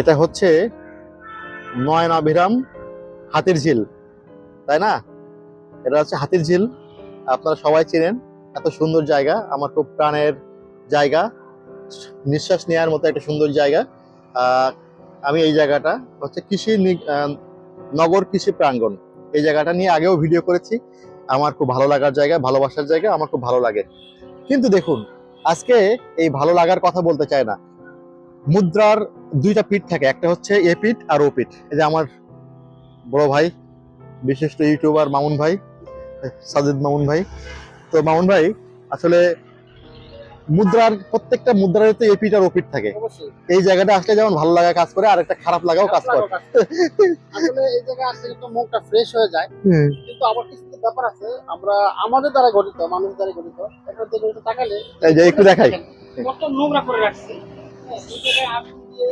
এটা হচ্ছে নয়নাভিরাম হাতির ঝিল, তাই না? এটা হচ্ছে হাতির ঝিল। আপনারা সবাই চেনেন, এত সুন্দর জায়গা, আমার খুব প্রাণের জায়গা। নিঃশ্বাস নেওয়ার মতো একটা সুন্দর জায়গা। আমি এই জায়গাটা হচ্ছে কৃষি নগর কৃষি প্রাঙ্গণ। এই জায়গাটা নিয়ে আগেও ভিডিও করেছি। আমার খুব ভালো লাগার জায়গা, ভালোবাসার জায়গা, আমার খুব ভালো লাগে। কিন্তু দেখুন, আজকে এই ভালো লাগার কথা বলতে চায় না। মুদ্রার দুইটা পিঠ থাকে একটা হচ্ছে এ পিঠ আর ও পিঠ। এই যে আমার বড় ভাই বিশিষ্ট ইউটিউবার মামুন ভাই সাজিদ মামুন ভাই। তো মামুন ভাই আসলে মুদ্রার প্রত্যেকটা মুদ্রার তো এ পিঠ আর ও পিঠ থাকে। এই জায়গাটা আসলে যেমন ভালো লাগা কাজ করে আর একটা খারাপ লাগাও কাজ করে। আসলে এই জায়গায় আসলে একটু মনটা ফ্রেশ হয়ে যায়। কিন্তু আবার কিছু ব্যাপার আছে আমরা আমাদের দ্বারা গঠিত মানুষ দ্বারা গঠিত একটা দিকে একটু তাকালে এই যে একটু দেখাই। কত নোংরা করে রাখছে। হ্যাঁ, দিয়ে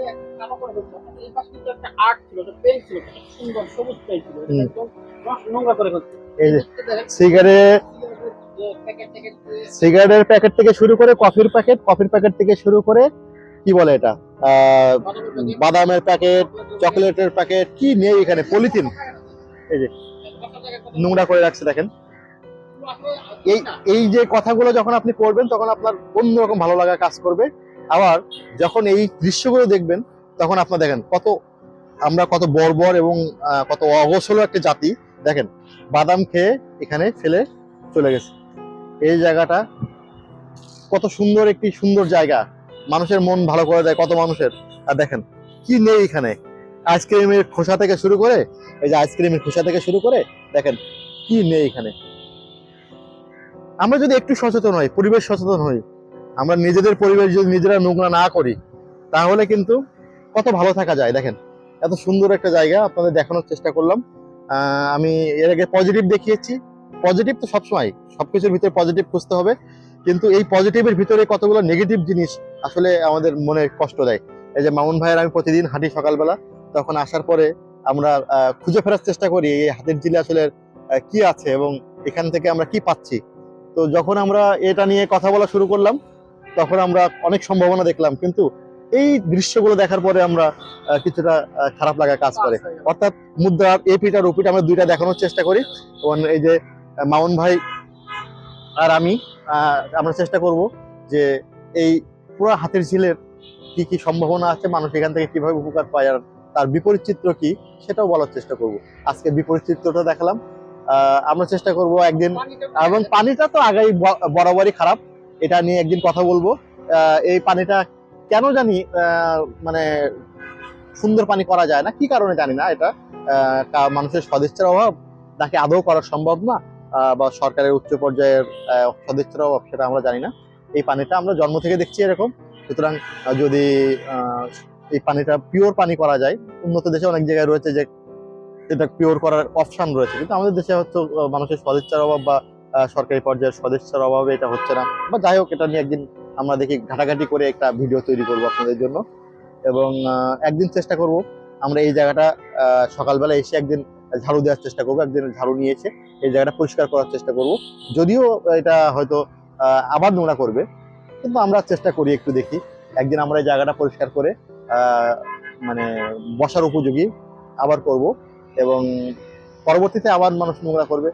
সিগারেটের প্যাকেট থেকে শুরু করে কফির প্যাকেট কফির প্যাকেট থেকে শুরু করে কি বলে এটা? বাদামের প্যাকেট, চকলেটের প্যাকেট কি নেই এখানে? পলিথিন। এই যে নোংরা করে রাখছে দেখেন। এই এই যে কথাগুলো যখন আপনি করবেন তখন আপনার অন্যরকম ভালো লাগা কাজ করবে। আবার যখন এই দৃশ্যগুলো দেখবেন, তখন আপনার দেখেন কত, আমরা কত বর্বর এবং কত অগোছল একটা জাতি। দেখেন, বাদাম খেয়ে এখানে ফেলে চলে গেছে। এই জায়গাটা কত সুন্দর একটি সুন্দর জায়গা। মানুষের মন ভালো করে দেয়, কত মানুষের। আর দেখেন, কি নেই এখানে। আইসক্রিমের খোসা থেকে শুরু করে, এই যে আইসক্রিমের খোসা থেকে শুরু করে, দেখেন, কি নেই এখানে। আমরা যদি একটু সচেতন হই, পরিবেশ সচেতন হই আমরা নিজেদের পরিবেশ যদি নিজেরা নোংরা না করি, তাহলে কিন্তু কত ভালো থাকা যায়, দেখেন। এত সুন্দর একটা জায়গা আপনাদের দেখানোর চেষ্টা করলাম। আমি এর আগে পজিটিভ দেখিয়েছি। পজিটিভ তো সবসময়, সবকিছুর ভিতরে পজিটিভ খুঁজতে হবে। কিন্তু এই পজিটিভের ভিতরে কতগুলো নেগেটিভ জিনিস আসলে আমাদের মনে কষ্ট দেয়। এই যে মামুন ভাইয়ের আমি প্রতিদিন হাঁটি সকালবেলা, তখন আসার পরে আমরা খুঁজে ফেরার চেষ্টা করি এই হাতের জিলে আসলে কি আছে এবং এখান থেকে আমরা কি পাচ্ছি। তো যখন আমরা এটা নিয়ে কথা বলা শুরু করলাম তখন আমরা অনেক সম্ভাবনা দেখলাম কিন্তু এই দৃশ্যগুলো দেখার পরে আমরা কিছুটা খারাপ লাগা কাজ করে। অর্থাৎ মুদ্রার এপিট আর ওপিট আমরা দুইটা দেখানোর চেষ্টা করি। এবং এই যে মামুন ভাই আর আমি আমরা চেষ্টা করব যে এই পুরো হাতের ঝিলের কি কি সম্ভাবনা আছে মানুষ এখান থেকে কীভাবে উপকার পায় আর তার বিপরীত চিত্র কি সেটাও বলার চেষ্টা করব। আজকে বিপরীত চিত্রটা দেখালাম। আহ, আমরা চেষ্টা করব একদিন এবং পানিটা তো আগেই বরাবরই খারাপ। এটা নিয়ে একদিন কথা বলব। এই পানিটা কেন জানি মানে সুন্দর পানি করা যায় না। কি কারণে জানি না এটা? মানুষের সদিচ্ছার অভাব, নাকি আদৌ করা সম্ভব না? বা সরকারের উচ্চ পর্যায়ের সদিচ্ছার অভাব, সেটা আমরা জানি না। এই পানিটা আমরা জন্ম থেকে দেখছি এরকম। সুতরাং যদি এই পানিটা পিওর পানি করা যায়, উন্নত দেশে অনেক জায়গায় রয়েছে যে, এটা পিওর করার অপশন রয়েছে। কিন্তু আমাদের দেশে হচ্ছে মানুষের সদিচ্ছার অভাব বা সরকারি পর্যায়ের সদস্যের অভাবে এটা হচ্ছে না। বা যাই হোক, এটা নিয়ে একদিন আমরা দেখি ঘাটাঘাটি করে একটা ভিডিও তৈরি করব আপনাদের জন্য। এবং একদিন চেষ্টা করব আমরা এই জায়গাটা সকালবেলা এসে একদিন ঝাড়ু দেওয়ার চেষ্টা করব, একদিন ঝাড়ু নিয়ে এসে এই জায়গাটা পরিষ্কার করার চেষ্টা করব। যদিও এটা হয়তো আবার নোংরা করবে, কিন্তু আমরা চেষ্টা করি একটু দেখি। একদিন আমরা এই জায়গাটা পরিষ্কার করে মানে বসার উপযোগী আবার করব। এবং পরবর্তীতে আবার মানুষ নোংরা করবে।